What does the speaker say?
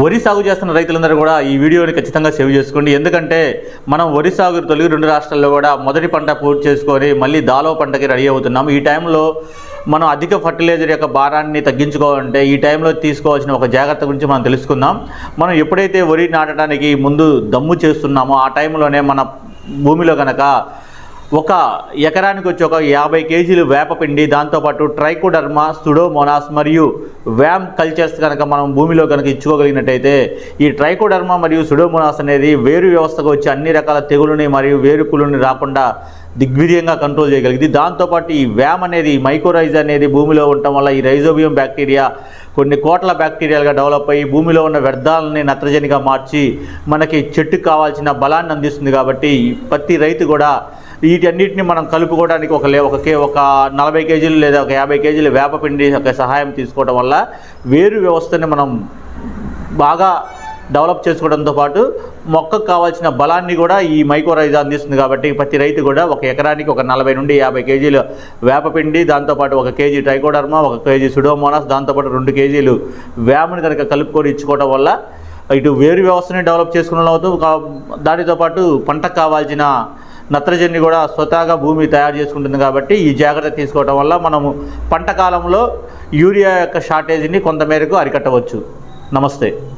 వరి సాగు చేస్తున్న రైతులందరూ కూడా ఈ వీడియోని ఖచ్చితంగా సేవ్ చేసుకోండి. ఎందుకంటే మనం వరి సాగు తొలగి రెండు రాష్ట్రాల్లో కూడా మొదటి పంట పూర్తి చేసుకొని మళ్ళీ దాలో పంటకి రెడీ అవుతున్నాం. ఈ టైంలో మనం అధిక ఫర్టిలైజర్ యొక్క భారాన్ని తగ్గించుకోవాలంటే ఈ టైంలో తీసుకోవాల్సిన ఒక జాగ్రత్త గురించి మనం తెలుసుకుందాం. మనం ఎప్పుడైతే వరి నాటడానికి ముందు దమ్ము చేస్తున్నామో ఆ టైంలోనే మన భూమిలో కనుక ఒక ఎకరానికి వచ్చి ఒక యాభై కేజీలు వేపపిండి దాంతోపాటు ట్రైకోడర్మా సుడోమోనాస్ మరియు వ్యామ్ కల్చర్స్ కనుక మనం భూమిలో కనుక ఇచ్చుకోగలిగినట్టయితే ఈ ట్రైకోడర్మా మరియు సుడోమోనాస్ అనేది వేరు వ్యవస్థకు వచ్చి అన్ని రకాల తెగులుని మరియు వేరుకులని రాకుండా దిగ్విజయంగా కంట్రోల్ చేయగలిగింది. దాంతోపాటు ఈ వ్యామ్ అనేది మైకోరైజ్ అనేది భూమిలో ఉండటం వల్ల ఈ రైజోబియం బ్యాక్టీరియా కొన్ని కోట్ల బ్యాక్టీరియాలుగా డెవలప్ అయ్యి భూమిలో ఉన్న వ్యర్థాలని నత్రజనిగా మార్చి మనకి చెట్టుకు కావాల్సిన బలాన్ని అందిస్తుంది కాబట్టి ప్రతి రైతు కూడా వీటన్నిటిని మనం కలుపుకోవడానికి ఒక లే ఒక కే ఒక నలభై కేజీలు లేదా ఒక యాభై కేజీలు వేపపిండి ఒక సహాయం తీసుకోవడం వల్ల వేరు వ్యవస్థని మనం బాగా డెవలప్ చేసుకోవడంతో పాటు మొక్కకు కావాల్సిన బలాన్ని కూడా ఈ మైకోరైజా అందిస్తుంది కాబట్టి ప్రతి రైతు కూడా ఒక ఎకరానికి ఒక నలభై నుండి యాభై కేజీలు వేపపిండి దాంతోపాటు ఒక కేజీ ట్రైకోడర్మా ఒక కేజీ సుడోమోనాస్ దాంతోపాటు రెండు కేజీలు వేమని కనుక కలుపుకొని ఇచ్చుకోవడం వల్ల ఇటు వేరు వ్యవస్థని డెవలప్ చేసుకున్న అవుతూ. దానితో పాటు పంటకు కావాల్సిన నత్రజని కూడా స్వతహాగా భూమి తయారు చేసుకుంటుంది కాబట్టి ఈ జాగ్రత్త తీసుకోవడం వల్ల మనము పంట కాలంలో యూరియా యొక్క షార్టేజ్ని కొంతమేరకు అరికట్టవచ్చు. నమస్తే.